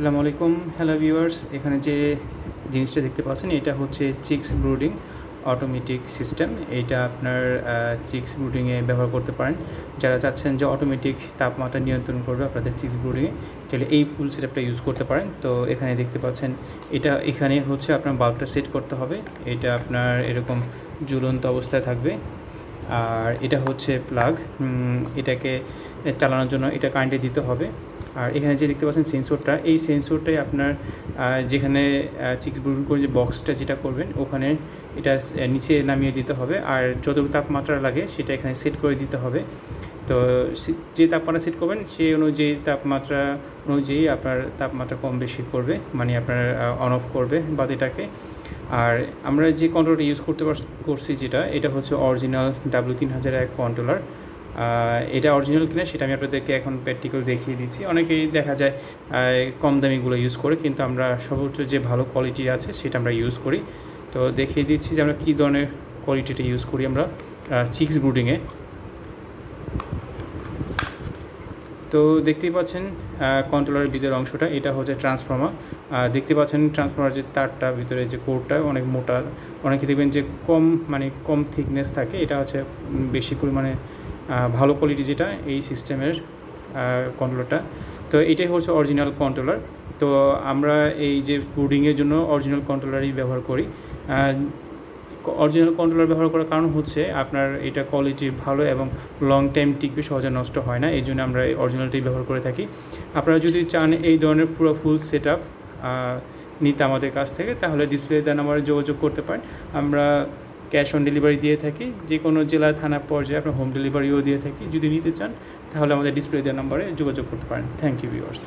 আসসালামু আলাইকুম। Hello viewers এখানে যে জিনিসটা দেখতে পাচ্ছেন, এটা হচ্ছে চিক্স ব্রুডিং অটোমেটিক সিস্টেম এইটা আপনার চিক্স ব্রুডিংয়ে ব্যবহার করতে পারেন। যারা চাচ্ছেন যে অটোমেটিক তাপমাত্রা নিয়ন্ত্রণ করবে আপনাদের চিক্স ব্রুডিংয়ে তাহলে এই ফুল সেটআপটা ইউজ করতে পারেন। তো এখানে দেখতে পাচ্ছেন, এটা এখানে হচ্ছে আপনার বাল্বটা সেট করতে হবে। এটা আপনার এরকম ঝুলন্ত অবস্থায় থাকবে। আর এটা হচ্ছে প্লাগ এটাকে চালানোর জন্য এটা কারেন্টে দিতে হবে। আর এখানে যে দেখতে পাচ্ছেন সেন্সরটা এই সেন্সরটাই আপনার যেখানে চিক্স ব্রুড করে যে বক্সটা যেটা করবেন, ওখানে এটা নিচে নামিয়ে দিতে হবে। আর যতটুকু তাপমাত্রা লাগে, সেটা এখানে সেট করে দিতে হবে। তো যে তাপমাত্রা সেট করবেন সেই অনুযায়ী তাপমাত্রা অনুযায়ী আপনার তাপমাত্রা কম বেশি করবে মানে আপনার অন অফ করবে বাতিটাকে। আর আমরা যে কন্ট্রোলটা ইউজ করতে পারস- করছি যেটা, এটা হচ্ছে অরিজিনাল ডাব্লিউ তিন হাজার এক কন্ট্রোলার এটা অরিজিনাল কিনা সেটা আমি আপনাদেরকে এখন প্র্যাকটিক্যাল দেখিয়ে দিচ্ছি। অনেকেই দেখা যায় কম দামিগুলো ইউজ করে, কিন্তু আমরা সর্বোচ্চ যে ভালো কোয়ালিটি আছে সেটা আমরা ইউজ করি। তো দেখিয়ে দিচ্ছি যে আমরা কী ধরনের কোয়ালিটিটা ইউজ করি আমরা চিক্স ব্রুডিংয়ে তো দেখতেই পাচ্ছেন কন্ট্রোলারের ভিতরের অংশটা, এটা হচ্ছে ট্রান্সফর্মার দেখতে পাচ্ছেন ট্রান্সফর্মার যে তারটা ভিতরে যে কোরটা অনেক মোটা। অনেকে দেখবেন যে কম মানে কম থিকনেস থাকে, এটা হচ্ছে বেশি পরিমাণে ভালো কোয়ালিটি যেটা এই সিস্টেমের কন্ট্রোলারটা তো এটাই হচ্ছে অরিজিনাল কন্ট্রোলার তো আমরা এই যে বুডিংয়ের জন্য অরিজিনাল কন্ট্রোলারই ব্যবহার করি। অরিজিনাল কন্ট্রোলার ব্যবহার করার কারণ হচ্ছে আপনার এটা কোয়ালিটি ভালো এবং লং টাইম টিকবে, সহজে নষ্ট হয় না। এই জন্য আমরা এই অরিজিনালটাই ব্যবহার করে থাকি। আপনারা যদি চান এই ধরনের পুরো ফুল সেট আপ নিতে আমাদের কাছ থেকে, তাহলে ডিসপ্লে দেওয়া নাম্বারে যোগাযোগ করতে পারেন। আমরা ক্যাশ অন ডেলিভারি দিয়ে থাকি। যে কোনো জেলা, থানা, পর্যায়ে আপনার হোম ডেলিভারিও দিয়ে থাকি। যদি নিতে চান, তাহলে আমাদের ডিসপ্লে দেওয়া নম্বরে যোগাযোগ করতে পারেন। Thank you viewers